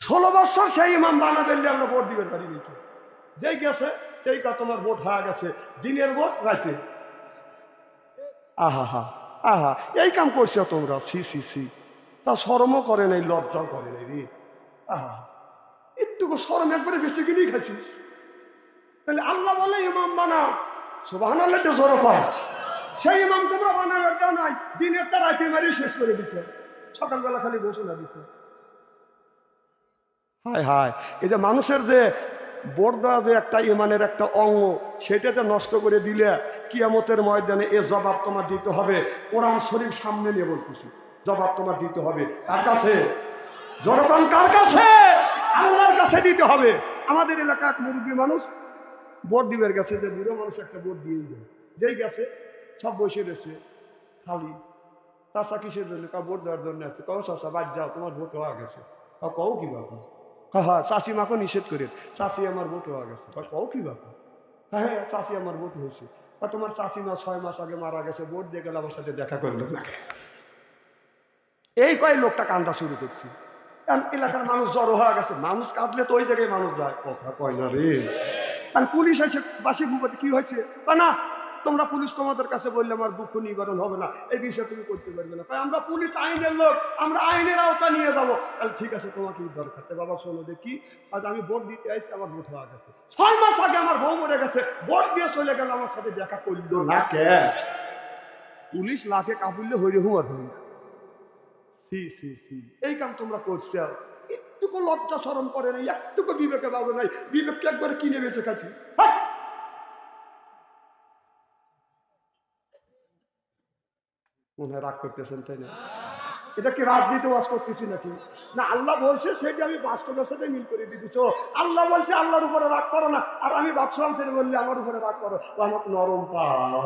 ষোলো বছর সেই ইমাম বানাবেন আমরা ভোট দিতে পারি নাকি যেই গেছে সেই কা তোমার ভোট হয়ে গেছে। দিনের ভোট রাতে আহা হা আহা, এই কাম করছ তোমরা? সি সি সি। তা শরমও করে নাই, লজ্জাও করে নাই রে। আহা একটুকু শরম একবারে বেশি কিনেই খাচ্ছিস তাহলে আল্লাহ বলে, ইমাম বানাও। সুবাহান আল্লাহ একটু জোরো কর সেই ইমাম তোমরা কেউ নাই দিনের তা রাতে মারি শেষ করে দিচ্ছে সকালবেলা খালি ঘোষণা দিচ্ছে হায় হায়। এই যে মানুষের যে বোর দেওয়া যে একটা ইমানের একটা অঙ্গ সেটাতে নষ্ট করে দিলে কিয়ামতের ময়দানে এ জবাব তোমার দিতে হবে। কোরআন শরীফ সামনে নিয়ে বলতেছি, জবাব তোমার দিতে হবে। কার কাছে? জনগণ কার কাছে? আল্লাহর কাছে দিতে হবে। আমাদের এলাকা এক মুরব্বী মানুষ ভোট দিবের গেছে, যে বুড়ো মানুষ একটা ভোট দিয়েই যায় যেই গেছে, সব বসে রয়েছে, খালি। চাষা কিসের জন্য? কা ভোট দেওয়ার জন্য আছে। কও চাষা বাদ যাও, তোমার ভোট হওয়া গেছে। কা কও কি ব্যাপার? হ্যাঁ চাষি মাকে নিষেধ করেন চাষি আমার ভোট হওয়া গেছে। কও কি ব্যাপার হ্যাঁ চাষি আমার ভোট হয়েছে কা তোমার চাষি মা ছয় মাস আগে মারা গেছে, ভোট দিয়ে গেলে আমার সাথে দেখা করল না এই কয় লোকটা কান্দা শুরু করছি। এলাকার মানুষ জড়ো হয়ে গেছে। মানুষ কাঁদলে তো ওই জায়গায় মানুষ যায়। কথা কয় না রে। পুলিশ এসে বাসি ভূপতি কি হয়েছে? না তোমরা পুলিশ তোমাদের কাছে বললে আমার দুঃখ নিবারণ হবে না। এই বিষয়ে তুমি করতে পারবে না। তাই আমরা পুলিশ আইনের লোক, আমরা আইনের আওতা নিয়ে যাব। তাহলে ঠিক আছে, তোমাকে দরকার। বাবা, শোনো দেখি, আজ আমি ভোট দিতে আইছি, আমার ভোট হওয়া গেছে। ছয় মাস আগে আমার বউ মরে গেছে, ভোট দিয়ে চলে গেল, আমার সাথে দেখা করল না কে? পুলিশ লাখে কাবুললে হইরে হুমার হই না। সি সি সি, এই কাম তোমরা করছ। একটুকু লজ্জা সরম করে নাই, একটুকু বিবেকে পাবে নাই। বিবেককে একবারে কিনে বেঁচে খাচ্ছি হাট! মনে রাগ করতেছেন, তাই না? এটা কি রাজনীতি ওয়াজ করতেছি নাকি? না, আল্লাহ বলছে, সেটা আমি বাস্তবের সাথে মিল করে দিতেছ। আল্লাহ বলছে, আল্লাহর উপরে রাগ করো না। আর আমি বাদশাহ ছেড়ে বললে আমার উপরে রাগ করো। আমার নরম পাও।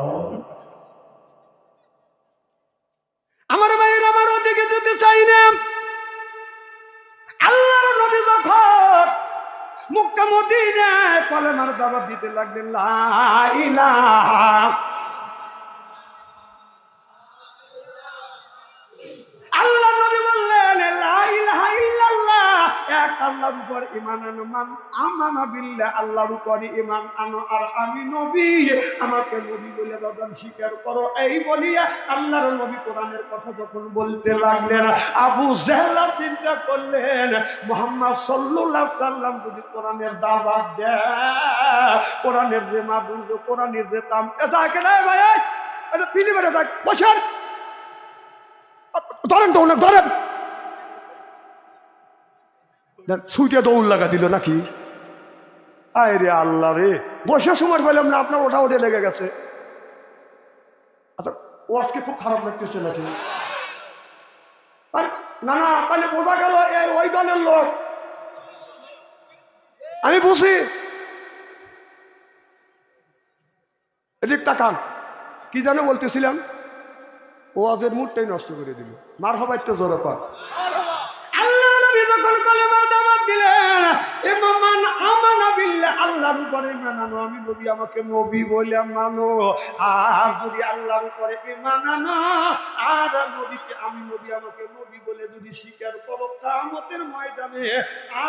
আমার ভাইয়ের, আমার ওদিকে যেতে চাই না। আল্লাহর নবী যখন মদিনায় কলেমার দাওয়াত দিতে লাগলেন, লা আল্লাহর উপর ঈমান আনো। মান আমানা বিল্লাহ, আল্লাহর উপর ঈমান আনো। আর আমি নবী, আমাকে নবী বলে বাদান স্বীকার করো। এই বলিয়া আল্লাহর নবী কোরআনের কথা যখন বলতে লাগলেন, আবু জেহেলা চিন্তা করলেন, মোহাম্মদ সাল্লাল্লাহু সাল্লাম যদি কোরআনের দাওয়াত দেয়, কোরআনের যে মাধুর্য, কোরআনের যে তাম এ যাকে না ভাই এটা পিলি মেরে থাক বসেন। ধরেন তো না ধরেন। ছুটে দৌড় লাগা দিল নাকি? আয় রে আল্লাহ রে। বসে সময় পেলাম না, আপনার ওটা ওঠে লেগে গেছে। আচ্ছা ও আজকে খুব খারাপ লাগতেছে নাকি? না না, তাহলে বোঝা গেল ওই দলের লোক। আমি বুঝি। এদিক তাকান। কি যেন বলতেছিলাম। ও আজের মুডটাই নষ্ট করে দিল। মার হবাই তো জোর কর আল্লাহ দাওয়াত দিলেন ইমামান আমানা বিল্লাহ আল্লাহর উপরে মানানো, আমি নবী আমাকে নবী বলে মানো, আর যদি আল্লাহর উপরে ঈমান আনো আর নবীকে আমি নবী আমাকে নবী বলে যদি স্বীকার করো, কিয়ামতের ময়দানে,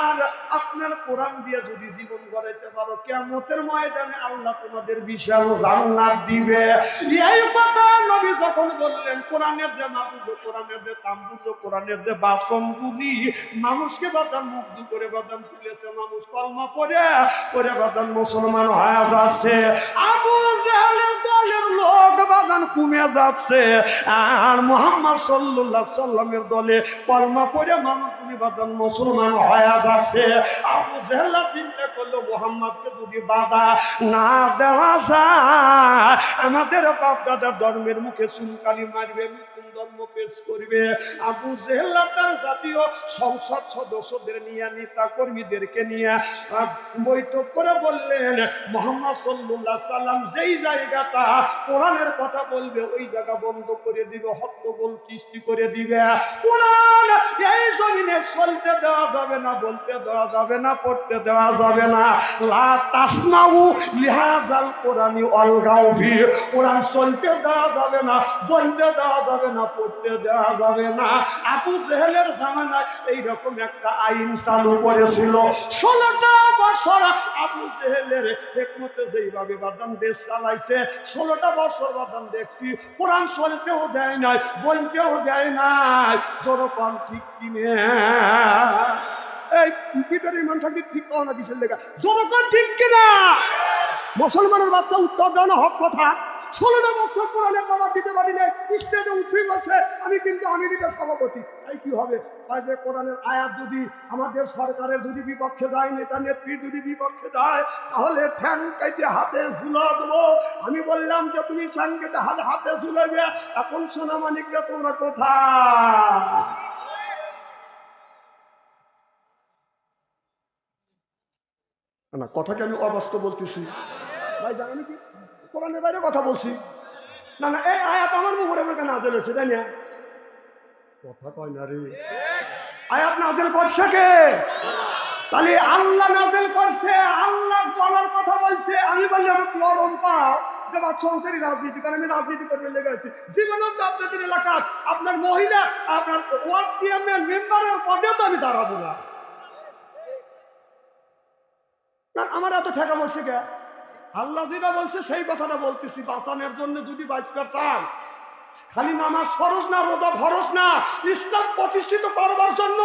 আর আপনার কোরআন দিয়ে যদি জীবন গড়াইতে পারো, কিয়ামতের ময়দানে আল্লাহ তোমাদের বিশাল জান্নাত দিবে। এই কথা নবী যখন বললেন, কোরআনের যে মাদুর্য কোরআনের যে তাম্বুর্য কোরআনের যে বাসনগুলি, মানুষকে বাদাম মুগ্ধ করে বাদাম তুলেছে, মানুষ কলমা পড়ে পরে বাদান মুসলমান হয়ে যাচ্ছে। আবু জাহেলের দলের লোক বাদান কমে যাচ্ছে। আর মোহাম্মদ সাল্লাহ সাল্লামের দলে পরমা পড়ে মানুষগুলি বাদান মুসলমান হয়ে যাচ্ছে। আবু জাহেল চিন্তা করল, মোহাম্মদকে যদি বাধা না দেওয়া যায়, আমাদের বাপ দাদার ধর্মের মুখে চুনকালি মারবে নতুন ধর্ম পেশ করবে। আবু জেহেল্লা তার জাতীয় সংসদ সদস্যদের নিয়ে, নেতা কর্মীদেরকে নিয়ে বৈঠক করে বললেন, মোহাম্মদ সাল্লাল্লাহু সাল্লাম যেই জায়গাটা কোরআনের কথা বলবে, ওই জায়গা বন্ধ করে দিবে, হট্টগোল সৃষ্টি করে দিবে। কোরআন এই জমিনে চলতে দেওয়া যাবে না, বলতে দেওয়া যাবে না, পড়তে দেওয়া যাবে না। লা তাসমাউ লিহাজাল কোরআনি অলগাও ফি কোরআন চলতে দেওয়া যাবে না, বলতে দেওয়া যাবে না, পড়তে দেওয়া যাবে না। আবু জেহেলের জামানায় এইরকম একটা আইন চালু করেছিল। ষোলোটা বছর আবু জেহেলের হেকমতে যেইভাবে বাদাম দেশ চালাইছে, ষোলোটা বছর বাদাম দেখছি, কোরআন চলতেও দেয় নাই, বলতেও দেয় নাই। যেরকম ঠিক কিনে? এই ভিতরে ইমান থাকলে ঠিক কও না কিসের লেখা যেরকম ঠিক কিনা? মুসলমানের বাচ্চা উত্তর দেওয়া না হক কথা। ষোলোটা বছর কোরআনের বাবা দিতে পারি নাই। স্টেজে উঠে বলছে, আমি কিন্তু আমেরিকার সভাপতি। তাই কি হবে? তাই যে কোরআনের আয়াত যদি আমাদের সরকারের যদি বিপক্ষে যায়, নেতা নেত্রীর যদি বিপক্ষে যায়, তাহলে ফ্যান কেটে হাতে ঝুলা দেবো। আমি বললাম যে, তুমি কেটে হাতে হাতে ঝুলাবে এখন সোনামানিকরা তোমরা কোথায়? না, কথাকে আমি অবাস্তব বলতেছি। ভাই জানেন কি? কোরআনের বাইরে কথা বলছি। না না, এই আয়াত আমার মুখের উপরে নাজেল হয়েছে তাই না। কথা কয় না রে। আয়াত নাজেল করছে কে? তাহলে আল্লাহ নাজেল করছে, আল্লাহ বলার কথা বলছে। আমি বলছি আমি নরম পাও। যে বাচ্চা রাজনীতি কারণ আমি রাজনীতি করতে লেগে আছি। জীবনের আপনাদের এলাকার আপনার মহিলা, আপনার ওয়ার্ড চেয়ারম্যান, মেম্বারের পদে তো আমি দাঁড়াবো না না আমার এত ঠেকা বলছে কে? আল্লাহ যেটা বলছে সেই কথাটা বলতেছি। বাঁচানোর জন্য যদি বাঁচতে চান, খালি নামাজ ফরজ না, রোজা ফরজ না, ইসলাম প্রতিষ্ঠিত করবার জন্য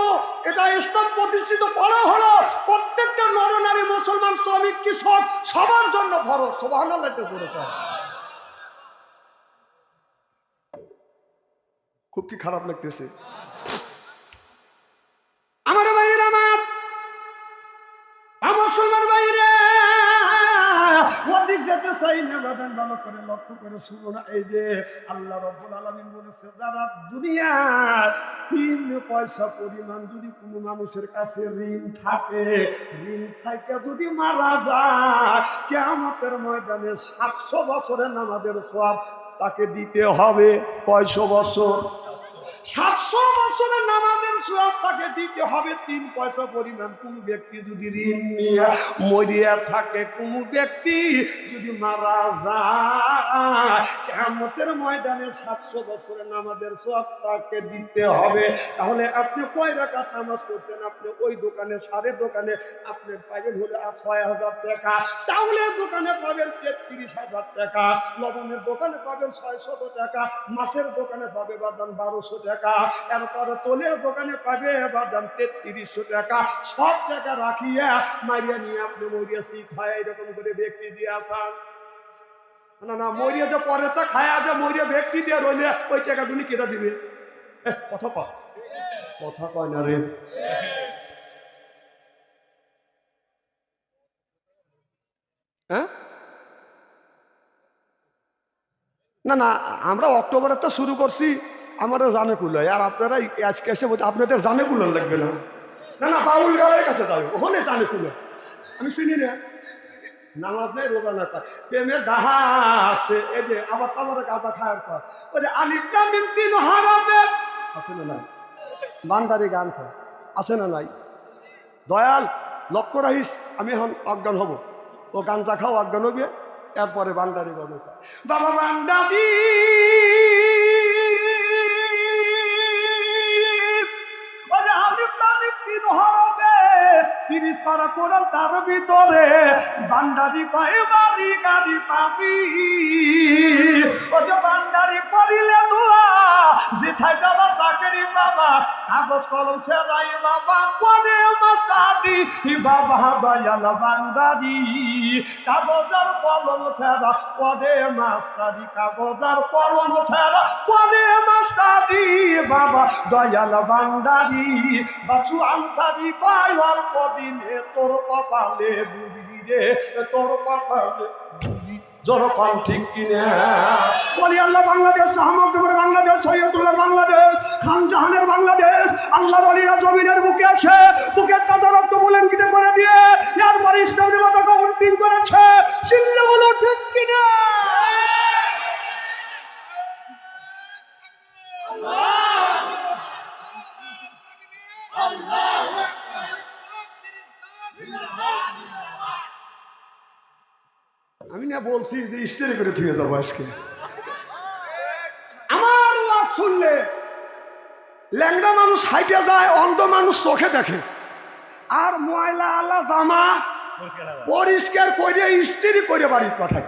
এটা ইসলাম প্রতিষ্ঠিত করা হলো। প্রত্যেকটা নরনারী মুসলমান শ্রমিক, কৃষক, সবার জন্য ফরজ। সবার করেছে খুব কি খারাপ লাগতেছে? ভালো করে লক্ষ্য করে শুনো না, এই যে আল্লাহ রব্বুল আলমিন বলেছে, যারা দুনিয়া তিন পয়সা পরিমাণ যদি কোনো মানুষের কাছে ঋণ থাকে ঋণ থাকে যদি মারা যায় কেমতের ময়দানে সাতশো বছরের নামাদের সব তাকে দিতে হবে। কয়শো বছর? সাতশো বছরের নামাজের সব তাকে দিতে হবে, তিন পয়সা পরিমাণ কোন ব্যক্তি যদি ঋণ নিয়ে মরিয়া থাকে, কোন ব্যক্তি যদি মারা যায় কেমতের ময়দানে সাতশো বছরের নামাজের সব তাকে দিতে হবে। তাহলে আপনি কয় রাখাত নামাজ পড়ছেন? আপনি ওই দোকানে, সারের দোকানে, আপনি পাবেন হলে ছয় হাজার টাকা। চাউলের দোকানে পাবেন তেত্রিশ হাজার টাকা, লবণের দোকানে পাবেন ছয়শত টাকা, মাছের দোকানে পাবে বাদাম বারোশো টাকা। এরপরে তোলের দোকানে পাবে বাদাম তেত্রিশশো টাকা। সব টাকা রাখিয়া মারিয়া নিয়ে আপনি মরিয়া শীত হয় এরকম করে ব্যক্তি দিয়ে আসান। না না, মরিয়া যে পরে তা খায় যে মরিয়া ব্যক্তি দিয়ে রইলে ওই টাকাগুলি কেটে দিবে। কথা কয়? কথা কয় না রে। হ্যাঁ? না না, আমরা অক্টোবরে তো শুরু করছি। আমারও জানে কুলায় আর আপনারা আজকে এসে বলতে আপনাদের জানে কুলার লাগবে না। না না, বাউল গালের কাছে যাবে ওখানে জানে কুলো আমি শুনি না। নামাজ নাই, রোজা না পায়। প্রেমের দাহা আছে। এই যে আবার তোমার গাঁজা খাওয়ার পর। ওই যে আলিফটা মিমতি হারাবে আছে না নাই? বান্দারি গান খায় আছে না নাই? দয়াল, লক্ষ্য রাখিস, আমি এখন অজ্ঞান হব। ও গাঞ্জা খাও, অজ্ঞান হবে এরপরে বান্দারি গান। বাবা, বান্দারি! তিরিশ পারা তার ভিতরে? বান্দারি কয় বাড়ি গাড়ি পাবি। ও যে দোয়া, যেথায় যাবা চাকরি বাবা কাগজ কলম ছেড়াই বাবা করে মাস্টারি। বাবা, দয়াল বান্দারি, কাগজের কলম ছেড়া পদে মাস্টারি। কাগজের কলম ছেড়া বাবা, দয়াল বান্দারি বাচু আনসারি কয় অল্প দিনে তোর কপালে বুড়ি রে, তোর কপালে জনপান ঠিক কিনে? বলি, আল্লাহ বাংলাদেশ আহমদপুর বাংলাদেশ, সৈয়দুল্লাহ বাংলাদেশ খান জাহানের বাংলাদেশ, আল্লাহর অলিরা জমিনের বুকে আছে বুকের তাদের রক্ত বলেন কিনে করে দিয়ে, এরপর ইসলাম দেবতাকে অন্তিম করেছে। বলো ঠিক কিনা? আমি না বলছি যে ইস্তিরি করে ধুয়ে দেবো আজকে। আমার লাভ শুনলে ল্যাংড়া মানুষ হাইটে যায় অন্ধ মানুষ চোখে দেখে। আর ময়লা আলা জামা পরিষ্কার করে ইস্ত্রি করে বাড়ির পাঠায়।